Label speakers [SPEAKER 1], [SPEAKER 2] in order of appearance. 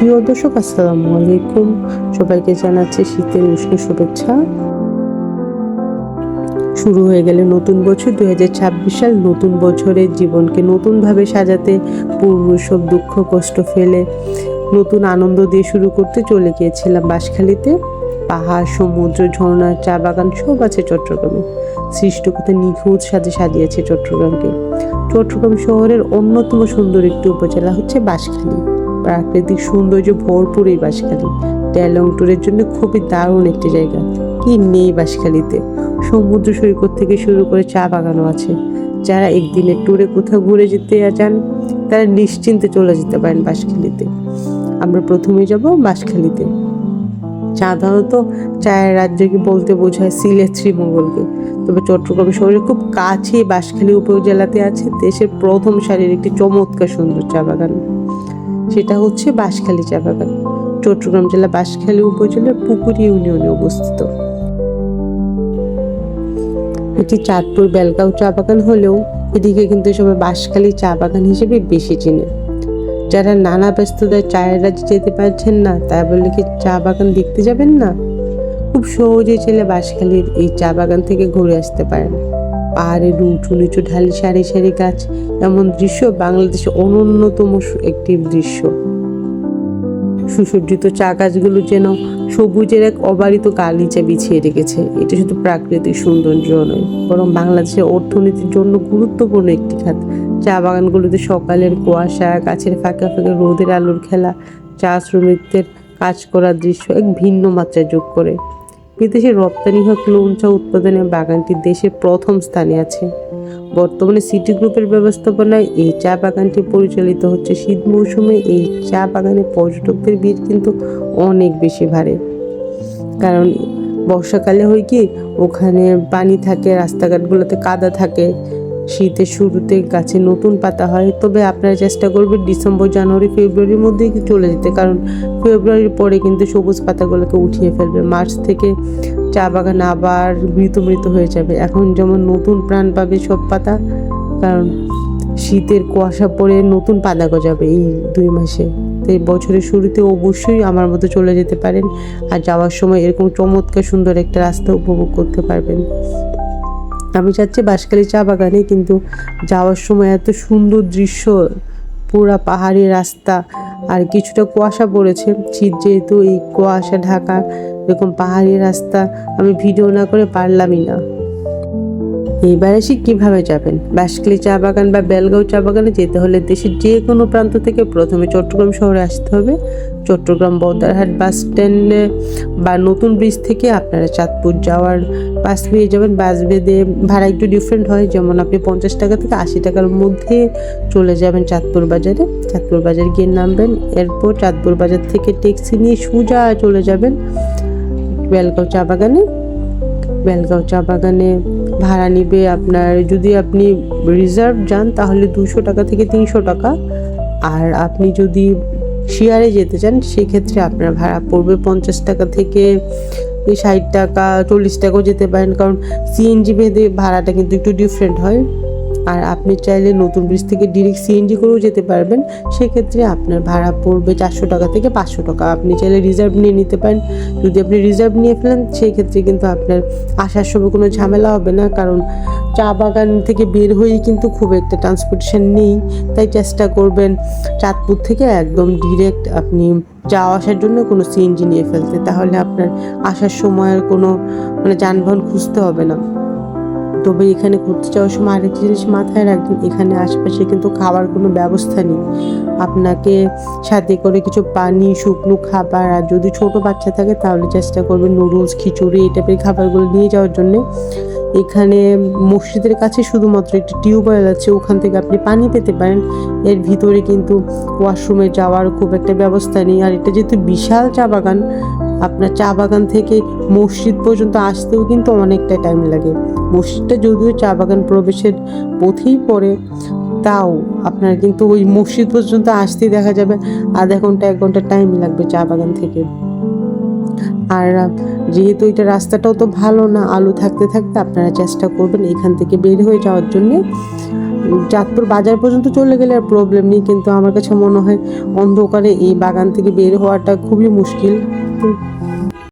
[SPEAKER 1] প্রিয় দর্শক, আসসালামু আলাইকুম। সবাইকে জানাচ্ছি শীতের উষ্ণ শুভেচ্ছা। শুরু হয়ে গেলে নতুন বছর দু হাজার ছাব্বিশ সাল নতুন বছরের জীবনকে নতুনভাবে সাজাতে পূর্ণ সব দুঃখ, কষ্ট ফেলে নতুন আনন্দ দিয়ে শুরু করতে চলে গিয়েছিলাম বাঁশখালীতে। পাহাড়, সমুদ্র, ঝর্ণা, চা বাগান সব আছে চট্টগ্রামে। সৃষ্টকতা নিখুঁত সাজে সাজিয়েছে চট্টগ্রামকে। চট্টগ্রাম শহরের অন্যতম সুন্দর একটি উপজেলা হচ্ছে বাঁশখালী। প্রাকৃতিক সৌন্দর্য ভরপুর এই বাঁশখালী। ট্যালং ট্যুরের জন্য খুবই দারুণ একটি জায়গা। কি নেই বাঁশখালীতে? সমুদ্র সৈকত থেকে শুরু করে চা বাগানও আছে। যারা একদিনের ট্যুরে কোথাও ঘুরে যেতে চান তারা নিশ্চিন্তে চলে যেতে পারেন বাঁশখালীতে। আমরা প্রথমে যাব বাঁশখালীতে। সাধারণত চায়ের রাজ্যকে বলতে বোঝায় সিলেট শ্রীমঙ্গলকে। তবে চট্টগ্রাম শহরের খুব কাছে বাঁশখালী উপজেলাতে আছে দেশের প্রথম সারির একটি চমৎকার সুন্দর চা বাগান। সেটা হচ্ছে বাঁশখালী চা বাগান চট্টগ্রাম জেলা বাঁশখালী উপজেলার পুকুরি ইউনিয়নে অবস্থিত। এটি চাঁদপুর বেলগাঁও চা বাগান হলেও এদিকে কিন্তু সবাই বাঁশখালী চা বাগান হিসেবে বেশি চেনে। যারা নানা ব্যস্ততায় চায়ের রাজ্যে যেতে পারছেন না তাই বলে কি চা বাগান দেখতে যাবেন না? খুব সহজে ছেলে বাঁশখালীর এই চা বাগান থেকে ঘুরে আসতে পারেন। পাহাড়ের উঁচু নিচু ঢালি সারি সারি গাছ, এমন দৃশ্য বাংলাদেশের অনন্যতম একটি দৃশ্য। সুসজ্জিত চা গাছগুলো যেন সবুজের এক অবারিত গালিচা বিছিয়ে রেখেছে। এটা শুধু প্রাকৃতিক সৌন্দর্য নয়, বরং বাংলাদেশের অর্থনীতির জন্য গুরুত্বপূর্ণ একটি খাত। চা বাগানগুলোতে সকালের কুয়াশা, গাছের ফাঁকে ফাঁকে রোদের আলোর খেলা, চা শ্রমিকদের কাজ করার দৃশ্য এক ভিন্ন মাত্রায় যোগ করে। বিদেশে রপ্তানি হোক লোন চা উৎপাদনে বাগানটি দেশের প্রথম স্থানে আছে। বর্তমানে সিটি গ্রুপের ব্যবস্থাপনায় এই চা বাগানটি পরিচালিত হচ্ছে। শীত মৌসুমে এই চা বাগানে পর্যটকদের ভিড় কিন্তু অনেক বেশি ভারে। কারণ বর্ষাকালে হয় কি, ওখানে পানি থাকে, রাস্তাঘাটগুলোতে কাদা থাকে শীতের শুরুতে গাছে নতুন পাতা হয়, তবে আপনারা চেষ্টা করবেন ডিসেম্বর, জানুয়ারি, ফেব্রুয়ারির মধ্যেই চলে যেতে। কারণ ফেব্রুয়ারির পরে কিন্তু সবুজ পাতাগুলোকে উঠিয়ে ফেলবে। মার্চ থেকে চা বাগান আবার মৃত মৃত হয়ে যাবে। এখন যেমন নতুন প্রাণ পাবে সব পাতা, কারণ শীতের কুয়াশা পড়ে নতুন পাতা গজাবে এই দুই মাসে। তো এই বছরের শুরুতে অবশ্যই আমার মতো চলে যেতে পারেন। আর যাওয়ার সময় এরকম চমৎকার সুন্দর একটা রাস্তা উপভোগ করতে পারবেন। আমি চাচ্ছি বাঁশখালী চা বাগানে, কিন্তু যাওয়ার সময় এত সুন্দর দৃশ্য, পুরা পাহাড়ি রাস্তা আর কিছুটা কুয়াশা পড়েছে। শীত যেহেতু এই কুয়াশা, ঢাকা এরকম পাহাড়ি রাস্তা আমি ভিডিও না করে পারলামই না। এইবার আসি কীভাবে যাবেন? বাঁশখালী চা বাগান বা বেলগাঁও চা বাগানে যেতে হলে দেশের যে কোনো প্রান্ত থেকে প্রথমে চট্টগ্রাম শহরে আসতে হবে। চট্টগ্রাম বদ্দারহাট বাস স্ট্যান্ডে বা নতুন ব্রিজ থেকে আপনারা চাঁদপুর যাওয়ার বাস পেয়ে যাবেন। বাস বেঁধে ভাড়া একটু ডিফারেন্ট হয়, যেমন আপনি পঞ্চাশ টাকা থেকে আশি টাকার মধ্যে চলে যাবেন চাঁদপুর বাজারে। চাঁদপুর বাজার গিয়ে নামবেন, এরপর চাঁদপুর বাজার থেকে ট্যাক্সি নিয়ে সোজা চলে যাবেন বেলগাঁও চা বাগানে। বেলগাঁও চা বাগানে ভাড়া নিবে আপনার, যদি আপনি রিজার্ভ যান তাহলে দুশো টাকা থেকে তিনশো টাকা। আর আপনি যদি শিয়ারে যেতে চান, সেক্ষেত্রে আপনার ভাড়া পড়বে পঞ্চাশ টাকা থেকে ষাট টাকা, চল্লিশ টাকাও যেতে পারেন। কারণ সিএনজি ভেদে ভাড়াটা কিন্তু একটু ডিফারেন্ট হয়। আর আপনি চাইলে নতুন ব্রিজ থেকে ডিরেক্ট সিএনজি করেও যেতে পারবেন। সেক্ষেত্রে আপনার ভাড়া পড়বে চারশো টাকা থেকে পাঁচশো টাকা। আপনি চাইলে রিজার্ভ নিয়ে নিতে পারেন। যদি আপনি রিজার্ভ নিয়ে ফেলেন, সেক্ষেত্রে কিন্তু আপনার আসার সময় কোনো ঝামেলা হবে না। কারণ চা বাগান থেকে বের হয়েই কিন্তু খুব একটা ট্রান্সপোর্টেশন নেই। তাই চেষ্টা করবেন চাঁদপুর থেকে একদম ডিরেক্ট আপনি যাওয়া আসার জন্য কোনো সিএনজি নিয়ে ফেলতে। তাহলে আপনার আসার সময় আর কোনো মানে যানবাহন খুঁজতে হবে না। তবে এখানে ঘুরতে যাওয়ার সময় আরেকটি জিনিস মাথায় রাখবেন, এখানে আশেপাশে কিন্তু খাওয়ার কোনো ব্যবস্থা নেই। আপনাকে সাথে করে কিছু পানি, শুকনো খাবার আর যদি ছোট বাচ্চা থাকে তাহলে চেষ্টা করবেন নুডলস, খিচুড়ি এই টাইপের খাবারগুলো নিয়ে যাওয়ার জন্য। এখানে মসজিদের কাছে শুধুমাত্র একটি টিউবওয়েল আছে, ওখান থেকে আপনি পানি পেতে পারেন। এর ভিতরে কিন্তু ওয়াশরুমে যাওয়ার খুব একটা ব্যবস্থা নেই। আর এটা যেহেতু বিশাল চা বাগান, আপনার চা বাগান থেকে মসজিদ পর্যন্ত আসতেও কিন্তু অনেকটা টাইম লাগে। মসজিদটা যদিও চা বাগান প্রবেশের পথেই পড়ে, তাও আপনার কিন্তু ওই মসজিদ পর্যন্ত আসতেই দেখা যাবে। আধা ঘণ্টা, এক ঘণ্টা টাইম লাগবে চা বাগান থেকে। আর, যেহেতু এটা রাস্তাটাও তো ভালো না, আলু থাকতে থাকতে আপনারা চেষ্টা করবেন এখান থেকে বের হয়ে যাওয়ার জন্য। চাঁদপুর বাজার পর্যন্ত চলে গেলে আর প্রবলেম নেই, কিন্তু আমার কাছে মনে হয় অন্ধকারে এই বাগান থেকে বের হওয়াটা খুবই মুশকিল।